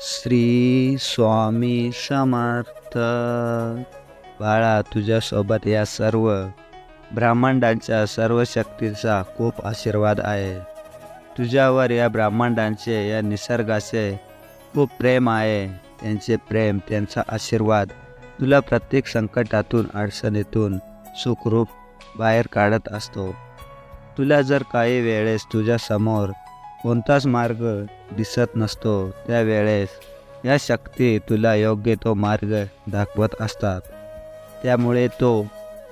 श्री स्वामी समर्थ. बाळा तुझ्यासोबत या सर्व ब्राह्मणांच्या सर्व शक्तीचा खूप आशीर्वाद आहे. तुझ्यावर या ब्राह्मणांचे या निसर्गाचे खूप प्रेम आहे. त्यांचे प्रेम त्यांचा आशीर्वाद तुला प्रत्येक संकटातून अडचणीतून सुखरूप बाहेर काढत असतो. तुला जर काही वेळेस तुझ्यासमोर कोणताच मार्ग दिसत नसतो त्यावेळेस या शक्ती तुला योग्य तो मार्ग दाखवत असतात. त्यामुळे तो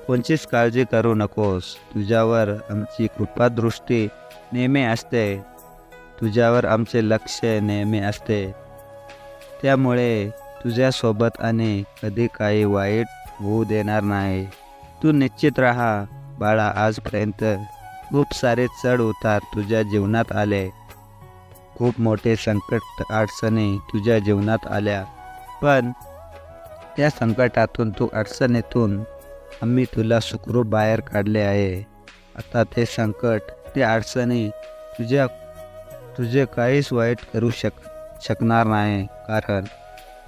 कोणचीच काळजी करू नकोस. तुझ्यावर आमची कृपादृष्टी नेहमी असते. तुझ्यावर आमचे लक्ष नेहमी असते. त्यामुळे तुझ्यासोबत आणि कधी काही वाईट होऊ देणार नाही. तू निश्चित राहा बाळा आजपर्यंत खूप सारे चढ उतार तुझ्या जीवनात आले. खूप मोठे संकट अडचणी तुझ्या जीवनात आल्या. पण त्या संकटातून तू अडचणीतून आम्ही तुला सुखरूप बाहेर काढले आहे. आता ते संकट ते अडचणी तुझ्या तुझे काहीच वाईट करू शक शकणार नाही. कारण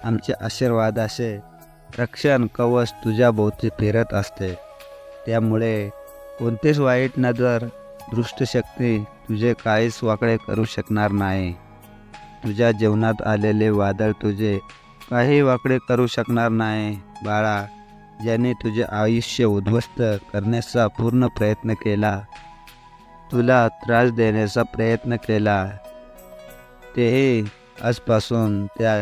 आमचे आशीर्वादाचे रक्षण कवच तुझ्या भोवती फिरत असते. त्यामुळे कोणतेच वाईट नजर दृष्टशक्ती तुझे काहीच वाकडे करू शकणार नाही. तुझ्या जीवनात आलेले वादळ तुझे काही वाकडे करू शकणार नाही. बाळा ज्याने तुझे आयुष्य उद्ध्वस्त करण्याचा पूर्ण प्रयत्न केला तुला त्रास देण्याचा प्रयत्न केला तेही आजपासून त्या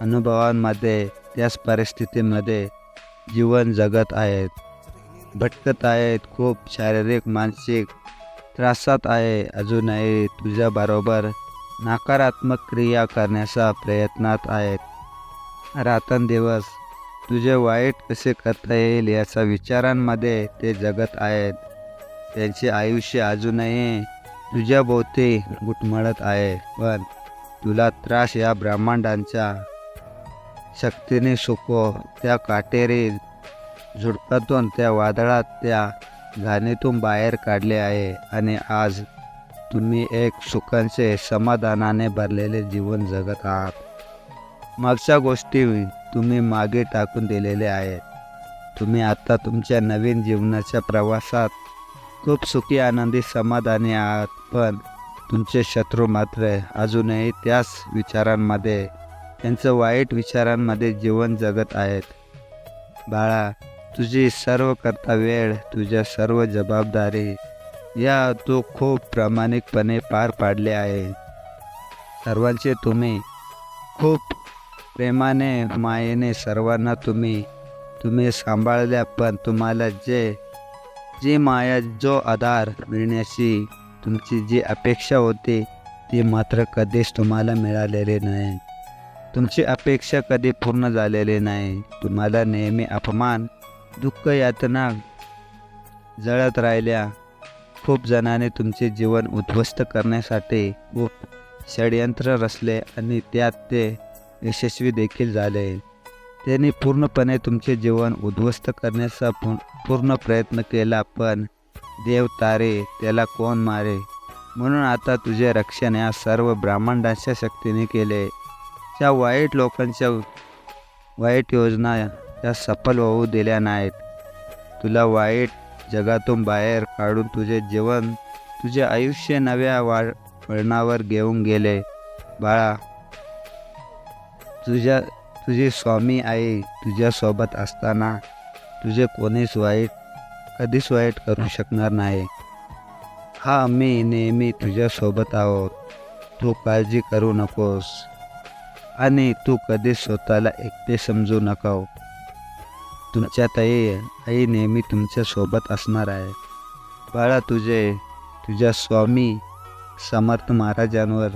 अनुभवांमध्ये त्याच परिस्थितीमध्ये जीवन जगत आहेत. भटकत आहेत खूप शारीरिक मानसिक त्रासात आहे अजूनही तुझ्याबरोबर नकारात्मक क्रिया करण्याचा प्रयत्नात आहेत. रात्रंदिवस तुझे वाईट कसे करता येईल याचा विचारांमध्ये ते जगत आहेत. त्यांचे आयुष्य अजूनही तुझ्या भोवती गुटमळत आहे पण तुला त्रास या ब्रह्मांडांच्या शक्तीने सुको त्या काटेरी झुडपातून त्या वादळात त्या घाणीतून बाहेर काढले आहे आणि आज तुम्ही एक सुखांचे समाधानाने भरलेले जीवन जगत आहात. मागच्या गोष्टी तुम्ही मागे टाकून दिलेले आहेत. तुम्ही आता तुमच्या नवीन जीवनाच्या प्रवासात खूप सुखी आनंदी समाधानी आहात. पण तुमचे शत्रू मात्र अजूनही त्याच विचारांमध्ये त्यांचं वाईट विचारांमध्ये जीवन जगत आहेत. बाळा तुझी सर्व करता वेळ तुझ्या सर्व जबाबदारी या तू खूप प्रामाणिकपणे पार पाडले आहे. सर्वांचे तुम्ही खूप प्रेमाने मायेने सर्वांना तुम्ही तुम्ही सांभाळल्या पण तुम्हाला जे जी माया जो आधार मिळण्याची तुमची जी अपेक्षा होती ती मात्र कधीच तुम्हाला मिळालेली नाही. तुमची अपेक्षा कधी पूर्ण झालेली नाही. तुम्हाला नेहमी अपमान दुःख यातना जळत राहिल्या. खूप जणाने तुमचे जीवन उद्ध्वस्त करण्यासाठी खूप षडयंत्र रचले आणि त्यात ते यशस्वी देखील झाले. त्यांनी पूर्णपणे तुमचे जीवन उद्ध्वस्त करण्याचा पूर्ण प्रयत्न केला पण देव तारे त्याला कोण मारे? म्हणून आता तुझे रक्षण या सर्व ब्राह्मणांच्या शक्तीने केले. त्या वाईट लोकांच्या वाईट योजना त्या सफल होऊ दिल्या नाहीत. तुला वाईट जगातून बाहेर काढून तुझे जीवन तुझे आयुष्य नव्या वा वळणावर घेऊन गेले. बाळा तुझ्या तुझी स्वामी आई तुझ्यासोबत असताना तुझे कोणीच वाईट कधीच वाईट करू शकणार नाही. हा आम्ही नेहमी तुझ्यासोबत आहोत. तू काळजी करू नकोस. आणि तू कधीच स्वतःला एकटे समजू नको तुमच्यात आई आई नेहमी तुमच्यासोबत असणार आहे. बाळा तुझे तुझ्या स्वामी समर्थ महाराजांवर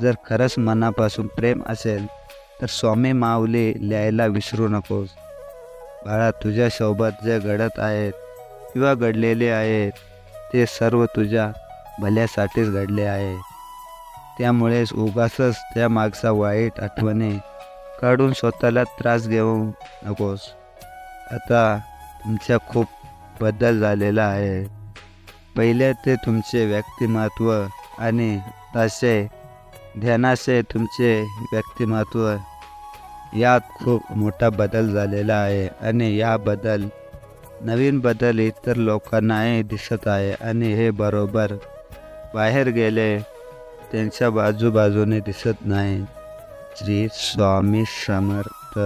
जर खरंच मनापासून प्रेम असेल तर स्वामी माऊली लिहायला विसरू नकोस. बाळा तुझ्यासोबत जे घडत आहेत किंवा घडलेले आहेत ते सर्व तुझ्या भल्यासाठीच घडले आहे. त्यामुळेच उगासच त्या मागचा वाईट आठवणे काढून स्वतःला त्रास घेऊ नकोस. आता तुमच्या खूप बदल झालेला आहे. पहिले ते तुमचे व्यक्तिमत्व आणि तसे ध्यानाचे तुमचे व्यक्तिमत्व यात खूप मोठा बदल झालेला आहे आणि या बदल नवीन बदल इतर लोकांनाही दिसत आहे आणि हे बरोबर बाहेर गेले त्यांच्या बाजूबाजूने दिसत नाही. श्री स्वामी समर्थ.